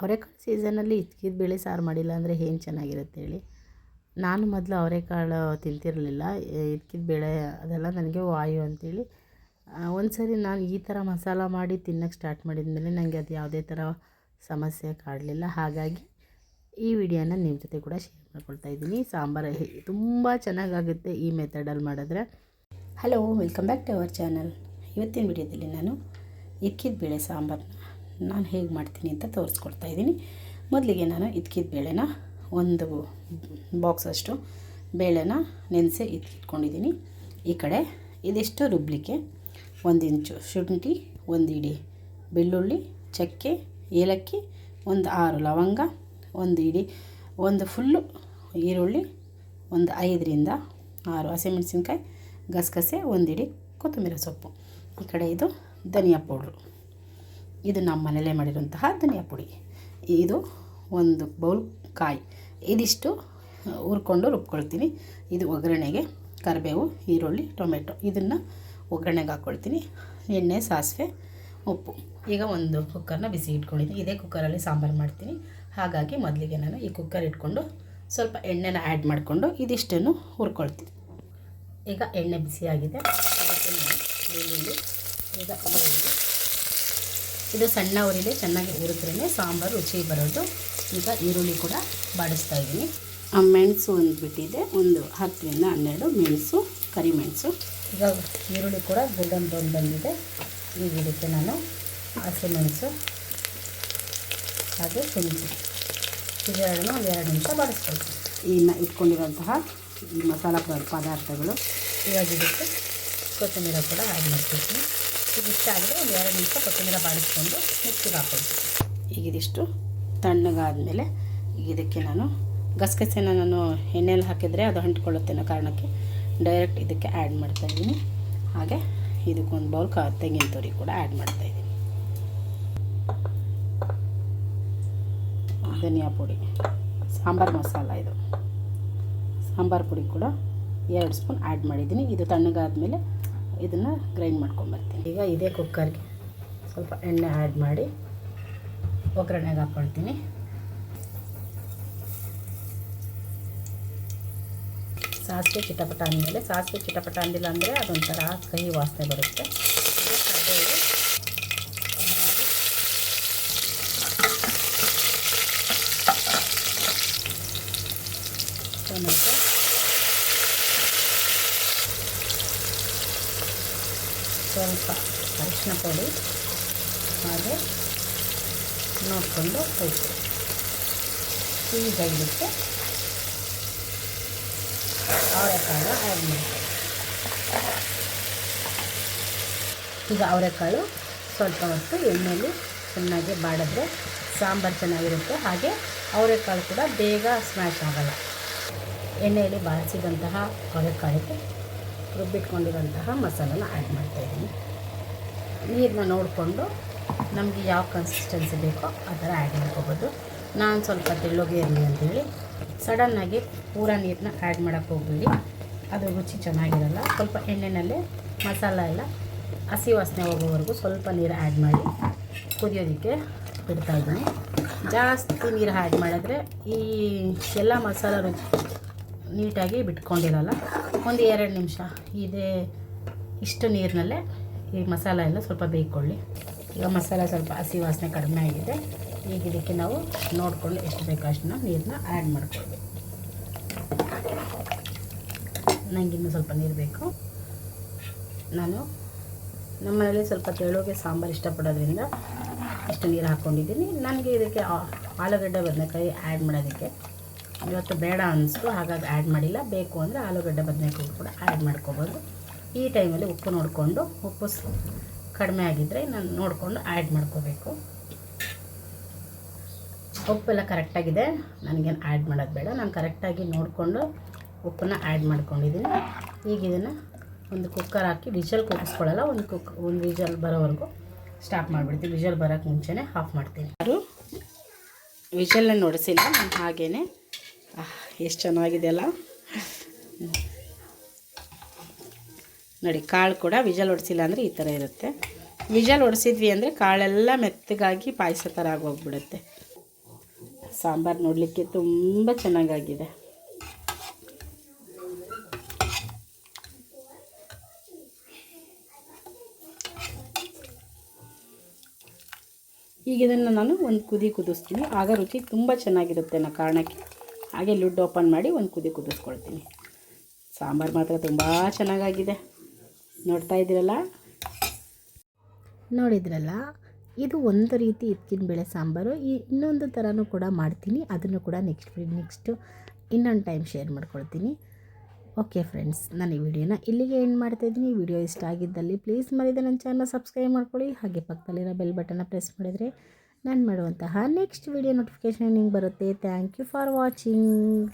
ಅವರೆಕಾಳು ಸೀಸನಲ್ಲಿ ಇದ್ಕಿದ್ದು ಬೇಳೆ ಸಾರು ಮಾಡಿಲ್ಲ ಅಂದರೆ ಏನು ಚೆನ್ನಾಗಿರುತ್ತೆ ಹೇಳಿ. ನಾನು ಮೊದಲು ಅವರೆಕಾಳು ತಿಂತಿರಲಿಲ್ಲ. ಇದ್ಕಿದ ಬೇಳೆ ಅದೆಲ್ಲ ನನಗೆ ವಾಯು ಅಂತೇಳಿ. ಒಂದು ಸರಿ ನಾನು ಈ ಥರ ಮಸಾಲ ಮಾಡಿ ತಿನ್ನೋಕ್ಕೆ ಸ್ಟಾರ್ಟ್ ಮಾಡಿದ ಮೇಲೆ ನನಗೆ ಅದು ಯಾವುದೇ ಥರ ಸಮಸ್ಯೆ ಕಾಡಲಿಲ್ಲ. ಹಾಗಾಗಿ ಈ ವಿಡಿಯೋನ ನಿಮ್ಮ ಜೊತೆ ಕೂಡ ಶೇರ್ ಮಾಡ್ಕೊಳ್ತಾ ಇದ್ದೀನಿ. ಸಾಂಬಾರು ತುಂಬ ಚೆನ್ನಾಗಾಗುತ್ತೆ ಈ ಮೆಥಡಲ್ಲಿ ಮಾಡಿದ್ರೆ. Hello welcome back to our channel ಇವತ್ತಿನ ವಿಡಿಯೋದಲ್ಲಿ ನಾನು ಇಕ್ಕಿದ ಬೇಳೆ ಸಾಂಬಾರನ್ನ ನಾನು ಹೇಗೆ ಮಾಡ್ತೀನಿ ಅಂತ ತೋರಿಸ್ಕೊಡ್ತಾ ಇದ್ದೀನಿ. ಮೊದಲಿಗೆ ನಾನು ಇದ್ಕಿದ ಬೇಳೆನ ಒಂದು ಬಾಕ್ಸ್ ಅಷ್ಟು ಬೇಳೆನ ನೆನೆಸಿ ಇದ್ಕಿಟ್ಕೊಂಡಿದ್ದೀನಿ. ಈ ಕಡೆ ಇದೆಷ್ಟು ರುಬ್ಲಿಕ್ಕೆ ಒಂದು ಇಂಚು ಶುಂಠಿ, ಒಂದು ಇಡಿ ಬೆಳ್ಳುಳ್ಳಿ, ಚಕ್ಕೆ, ಏಲಕ್ಕಿ, ಒಂದು ಆರು ಲವಂಗ, ಒಂದು ಇಡಿ ಒಂದು ಫುಲ್ಲು ಈರುಳ್ಳಿ, ಒಂದು ಐದರಿಂದ ಆರು ಹಸಿಮೆಣಸಿನ್ಕಾಯಿ, ಗಸಗಸೆ ಇಡಿ ಕೊತ್ತಂಬರಿ ಸೊಪ್ಪು. ಈ ಕಡೆ ಇದು ಧನಿಯಾ ಪೌಡ್ರು. ಇದು ನಮ್ಮ ಮನೆಯಲ್ಲೇ ಮಾಡಿರುವಂತಹ ಧನಿಯಾ ಪುಡಿ. ಇದು ಒಂದು ಬೌಲ್ ಕಾಯಿ. ಇದಿಷ್ಟು ಹುರ್ಕೊಂಡು ರುಬ್ಕೊಳ್ತೀನಿ. ಇದು ಒಗ್ಗರಣೆಗೆ ಕರಿಬೇವು, ಈರುಳ್ಳಿ, ಟೊಮೆಟೊ. ಇದನ್ನು ಒಗ್ಗರಣೆಗೆ ಹಾಕ್ಕೊಳ್ತೀನಿ. ಎಣ್ಣೆ, ಸಾಸಿವೆ, ಉಪ್ಪು. ಈಗ ಒಂದು ಕುಕ್ಕರ್ನ ಬಿಸಿ ಇಟ್ಕೊಂಡಿದ್ದೀನಿ. ಇದೇ ಕುಕ್ಕರಲ್ಲಿ ಸಾಂಬಾರು ಮಾಡ್ತೀನಿ. ಹಾಗಾಗಿ ಮೊದಲಿಗೆ ನಾನು ಈ ಕುಕ್ಕರ್ ಇಟ್ಕೊಂಡು ಸ್ವಲ್ಪ ಎಣ್ಣೆನ ಆ್ಯಡ್ ಮಾಡಿಕೊಂಡು ಇದಿಷ್ಟನ್ನು ಹುರ್ಕೊಳ್ತೀನಿ. ಈಗ ಎಣ್ಣೆ ಬಿಸಿಯಾಗಿದೆ. ಈಗ ಇದು ಸಣ್ಣ ಉರಿಲಿ ಚೆನ್ನಾಗಿ ಹುರಿದ್ರೇ ಸಾಂಬಾರು ರುಚಿ ಬರೋದು. ಈಗ ಈರುಳ್ಳಿ ಕೂಡ ಬಾಡಿಸ್ತಾ ಇದ್ದೀನಿ. ಮೆಣಸು ಒಂದು ಬಿಟ್ಟಿದೆ ಒಂದು ಹತ್ತರಿಂದ ಹನ್ನೆರಡು ಮೆಣಸು ಕರಿಮೆಣಸು ಈಗ ಈರುಳ್ಳಿ ಕೂಡ ಗೋಲ್ಡನ್ ಬ್ರೌನ್ ಬಂದಿದೆ. ಈಗ ಇದಕ್ಕೆ ನಾನು ಹಸಿಮೆಣಸು ಹಾಗೆ ಶುಂಠಿ. ಇದೆರಡನ್ನು ಒಂದು ಎರಡು ನಿಮಿಷ ಬಾಡಿಸ್ಕೊಳ್ತೀನಿ ಇನ್ನು ಇಟ್ಕೊಂಡಿರೋಂತಹ ಮಸಾಲ ಪದಾರ್ಥಗಳು. ಇವಾಗ ಇದಕ್ಕೆ ಕೊತ್ತಂಬರಿ ಕೂಡ ಆ್ಯಡ್ ಆದರೆ ಒಂದು ಎರಡು ನಿಮಿಷ ಕೊತ್ತಂಬರಿ ಬಾಡಿಸ್ಕೊಂಡು ಮಿಕ್ಸಿಗೆ ಹಾಕೊಳ್ತೀವಿ ಈಗ ಇದಿಷ್ಟು ತಣ್ಣಗಾದಮೇಲೆ ಈಗ ಇದಕ್ಕೆ ನಾನು ಗಸಗಸೆನ ನಾನು ಎಣ್ಣೆಯಲ್ಲಿ ಹಾಕಿದರೆ ಅದು ಅಂಟ್ಕೊಳ್ಳುತ್ತೆ ಅನ್ನೋ ಕಾರಣಕ್ಕೆ ಡೈರೆಕ್ಟ್ ಇದಕ್ಕೆ ಆ್ಯಡ್ ಮಾಡ್ತಾಯಿದ್ದೀನಿ ಹಾಗೆ ಇದಕ್ಕೊಂದು ಬೌಲ್ ಕ, ತೆಂಗಿನ ತುರಿ ಕೂಡ ಆ್ಯಡ್ ಮಾಡ್ತಾಯಿದ್ದೀನಿ ಧನಿಯಾ ಪುಡಿ, ಸಾಂಬಾರು ಮಸಾಲ ಇದು. ಸಾಂಬಾರು ಪುಡಿ ಕೂಡ ಎರಡು ಸ್ಪೂನ್ ಆ್ಯಡ್ ಮಾಡಿದ್ದೀನಿ. ಇದು ತಣ್ಣಗಾದ್ಮೇಲೆ ಇದನ್ನು ಗ್ರೈಂಡ್ ಮಾಡ್ಕೊಂಬರ್ತೀನಿ ಈಗ ಇದೇ ಕುಕ್ಕರ್ಗೆ ಸ್ವಲ್ಪ ಎಣ್ಣೆ ಆ್ಯಡ್ ಮಾಡಿ ಒಗ್ಗರಣೆಗೆ ಹಾಕ್ಕೊಳ್ತೀನಿ ಸಾಸಿವೆ ಚಿಟಪಟ ಅಂದಮೇಲೆ ಸಾಸಿವೆ ಚಿಟಪಟ ಅಂದಿಲ್ಲ ಅಂದರೆ ಅದೊಂಥರ ಕಹಿ ವಾಸನೆ ಬರುತ್ತೆ. ಟೊಮೆಟೊ ಸ್ವಲ್ಪ ಅರಿಶಿನ ಪುಡಿ ಹಾಗೆ ನೋಡಿಕೊಂಡು ಉಪ್ಪು ಈಗ ಇದಕ್ಕೆ ಅವರೆಕಾಳು ಆ್ಯಡ್ ಮಾಡ್ತೀವಿ. ಈಗ ಅವರೆಕಾಳು ಸ್ವಲ್ಪ ಹೊತ್ತು ಎಣ್ಣೆಯಲ್ಲಿ ಚೆನ್ನಾಗಿ ಬಾಡಿದ್ರೆ ಸಾಂಬಾರು ಚೆನ್ನಾಗಿರುತ್ತೆ. ಹಾಗೆ ಅವರೆಕಾಳು ಕೂಡ ಬೇಗ ಸ್ಮ್ಯಾಶ್ ಆಗೋಲ್ಲ. ಎಣ್ಣೆಯಲ್ಲಿ ಬಾಡಿಸಿದಂತಹ ಅವರೆಕಾಳಿಗೆ ರುಬ್ಬಿಟ್ಕೊಂಡಿರೋಂತಹ ಮಸಾಲನ ಆ್ಯಡ್ ಮಾಡ್ತಾಯಿದ್ದೀನಿ ನೀರನ್ನ ನೋಡಿಕೊಂಡು ನಮಗೆ ಯಾವ ಕನ್ಸಿಸ್ಟೆನ್ಸಿ ಬೇಕೋ ಆ ಥರ ಆ್ಯಡ್ ಮಾಡ್ಕೋಬೋದು. ನಾನು ಸ್ವಲ್ಪ ತೆಳ್ಳಗೆ ಇರಲಿ ಅಂತೇಳಿ ಸಡನ್ನಾಗಿ ಪೂರ ನೀರನ್ನ ಆ್ಯಡ್ ಮಾಡೋಕ್ಕೆ ಹೋಗಬೇಡಿ. ಅದು ರುಚಿ ಚೆನ್ನಾಗಿರಲ್ಲ. ಸ್ವಲ್ಪ ಎಣ್ಣೆನಲ್ಲೇ ಮಸಾಲ ಎಲ್ಲ ಹಸಿ ವಾಸನೆ ಹೋಗೋವರೆಗೂ ಸ್ವಲ್ಪ ನೀರು ಆ್ಯಡ್ ಮಾಡಿ ಕುದಿಯೋದಕ್ಕೆ ಬಿಡ್ತಾಯಿದ್ದೀನಿ ಜಾಸ್ತಿ ನೀರು ಆ್ಯಡ್ ಮಾಡಿದ್ರೆ ಈ ಎಲ್ಲ ಮಸಾಲ ರುಚಿ ನೀಟಾಗಿ ಬಿಟ್ಕೊಂಡಿರಲ್ಲ. ಒಂದು ಎರಡು ನಿಮಿಷ. ಇದೇ ಇಷ್ಟು ನೀರಿನಲ್ಲೇ ಈ ಮಸಾಲ ಎಲ್ಲ ಸ್ವಲ್ಪ ಬೇಯ್ಕೊಳ್ಳಿ. ಈಗ ಮಸಾಲ ಸ್ವಲ್ಪ ಹಸಿ ವಾಸನೆ ಕಡಿಮೆ ಆಗಿದೆ. ಈಗ ಇದಕ್ಕೆ ನಾವು ನೋಡಿಕೊಂಡು ಎಷ್ಟು ಬೇಕೋ ನೀರನ್ನ ಆ್ಯಡ್ ಮಾಡ್ಕೊಳ್ಬೇಕು ನನಗಿನ್ನೂ ಸ್ವಲ್ಪ ನೀರು ಬೇಕು. ನಾನು ನಮ್ಮ ಮನೇಲಿ ಸ್ವಲ್ಪ ತೆಳುಗೆ ಸಾಂಬಾರು ಇಷ್ಟಪಡೋದ್ರಿಂದ ಇಷ್ಟು ನೀರು ಹಾಕ್ಕೊಂಡಿದ್ದೀನಿ. ನನಗೆ ಇದಕ್ಕೆ ಆಲೂಗಡ್ಡೆ, ಬದನೆಕಾಯಿ ಆ್ಯಡ್ ಮಾಡೋದಕ್ಕೆ ಇವತ್ತು ಬೇಡ ಅನ್ನಿಸ್ತು ಹಾಗಾಗಿ ಆ್ಯಡ್ ಮಾಡಿಲ್ಲ. ಬೇಕು ಅಂದರೆ ಆಲೂಗಡ್ಡೆ, ಬದನೆಕಾಯಿ ಕೂಡ ಆ್ಯಡ್ ಮಾಡ್ಕೋಬೋದು. ಈ ಟೈಮಲ್ಲಿ ಉಪ್ಪು ನೋಡಿಕೊಂಡು, ಉಪ್ಪು ಕಡಿಮೆ ಆಗಿದ್ದರೆ ನಾನು ನೋಡಿಕೊಂಡು ಆ್ಯಡ್ ಮಾಡ್ಕೋಬೇಕು. ಉಪ್ಪೆಲ್ಲ ಕರೆಕ್ಟಾಗಿದೆ ನನಗೇನು ಆ್ಯಡ್ ಮಾಡೋದು ಬೇಡ. ನಾನು ಕರೆಕ್ಟಾಗಿ ನೋಡಿಕೊಂಡು ಉಪ್ಪನ್ನ ಆ್ಯಡ್ ಮಾಡ್ಕೊಂಡಿದ್ದೀನಿ ಈಗ ಇದನ್ನು ಒಂದು ಕುಕ್ಕರ್ ಹಾಕಿ ವಿಜಲ್ ಕೂಗಿಸ್ಕೊಳ್ಳಲ್ಲ, ಒಂದು ಕುಕ್ ಒಂದು ವಿಜಲ್ ಬರೋವರೆಗೂ ಸ್ಟಾಪ್ ಮಾಡಿಬಿಡ್ತೀನಿ. ವಿಜಲ್ ಬರೋಕ್ಕೆ ಮುಂಚೆನೇ ಆಫ್ ಮಾಡ್ತೀನಿ. ಯಾರು ವಿಜಲನ್ನ ನೋಡಿಸಿಲ್ಲ, ನಾನು ಹಾಗೇ ಎಷ್ಟು ಚೆನ್ನಾಗಿದೆ ಅಲ್ಲ ನೋಡಿ, ಕಾಳು ಕೂಡ ವಿಜಲ್ ಹೊಡಿಸಿಲ್ಲ ಅಂದರೆ ಈ ಥರ ಇರುತ್ತೆ. ವಿಜಲ್ ಹೊಡಿಸಿದ್ವಿ ಅಂದರೆ ಕಾಳೆಲ್ಲ ಮೆತ್ತಗಾಗಿ ಪಾಯಸ ಥರ ಆಗೋಗ್ಬಿಡುತ್ತೆ. ಸಾಂಬಾರು ನೋಡಲಿಕ್ಕೆ ತುಂಬ ಚೆನ್ನಾಗಾಗಿದೆ. ಈಗ ಇದನ್ನು ನಾನು ಒಂದು ಕುದಿ ಕುದಿಸ್ತೀನಿ. ಆಗ ರುಚಿ ತುಂಬ ಚೆನ್ನಾಗಿರುತ್ತೆ ನಾ ಕಾರಣಕ್ಕೆ. ಹಾಗೆ ಲುಡ್ ಓಪನ್ ಮಾಡಿ ಒಂದು ಕುದಿ ಕುದಿಸ್ಕೊಳ್ತೀನಿ. ಸಾಂಬಾರು ಮಾತ್ರ ತುಂಬ ಚೆನ್ನಾಗಾಗಿದೆ. ನೋಡ್ತಾ ಇದ್ದೀರಲ್ಲ? ನೋಡಿದ್ರಲ್ಲ, ಇದು ಒಂದು ರೀತಿ ಇದ್ಕಿನ ಬೇಳೆ ಸಾಂಬಾರು. ಈ ಇನ್ನೊಂದು ಥರನೂ ಕೂಡ ಮಾಡ್ತೀನಿ. ಅದನ್ನು ಕೂಡ ನೆಕ್ಸ್ಟ್ ನೆಕ್ಸ್ಟು ಇನ್ನೊಂದು ಟೈಮ್ ಶೇರ್ ಮಾಡ್ಕೊಳ್ತೀನಿ. ಓಕೆ ಫ್ರೆಂಡ್ಸ್ ನಾನು ಈ ವಿಡಿಯೋನ ಇಲ್ಲಿಗೆ ಎಂಡ್ ಮಾಡ್ತಾಯಿದ್ದೀನಿ ವಿಡಿಯೋ ಇಷ್ಟ ಆಗಿದ್ದಲ್ಲಿ ಪ್ಲೀಸ್ ಮರಿದ ನನ್ನ ಚಾನಲ್ ಸಬ್ಸ್ಕ್ರೈಬ್ ಮಾಡ್ಕೊಳ್ಳಿ. ಹಾಗೆ ಪಕ್ಕದಲ್ಲಿರೋ ಬೆಲ್ ಬಟನ್ನ ಪ್ರೆಸ್ ಮಾಡಿದರೆ ನಾನು ಮಾಡುವಂತಹ ನೆಕ್ಸ್ಟ್ ವಿಡಿಯೋ ನೋಟಿಫಿಕೇಷನ್ ನಿಮ್ಗೆ ಬರುತ್ತೆ. Thank you for watching